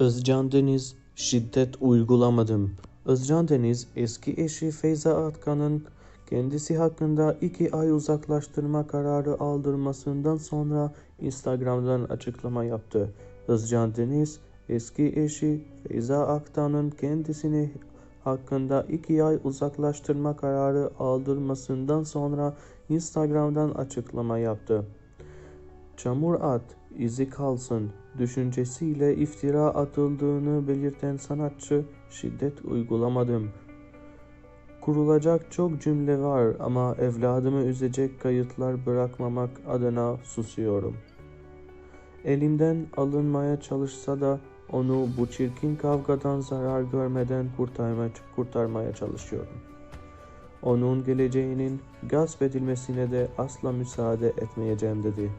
Özcan Deniz, şiddet uygulamadım. Özcan Deniz, eski eşi Feyza Atkan'ın kendisi hakkında iki ay uzaklaştırma kararı aldırmasından sonra Instagram'dan açıklama yaptı. Özcan Deniz, eski eşi Feyza Aktan'ın kendisini hakkında iki ay uzaklaştırma kararı aldırmasından sonra Instagram'dan açıklama yaptı. Çamur at, izi kalsın düşüncesiyle iftira atıldığını belirten sanatçı şiddet uygulamadım. Kurulacak çok cümle var ama evladımı üzecek kayıtlar bırakmamak adına susuyorum. Elimden alınmaya çalışsa da onu bu çirkin kavgadan zarar görmeden kurtarmaya, kurtarmaya çalışıyorum. Onun geleceğinin gasp edilmesine de asla müsaade etmeyeceğim dedi.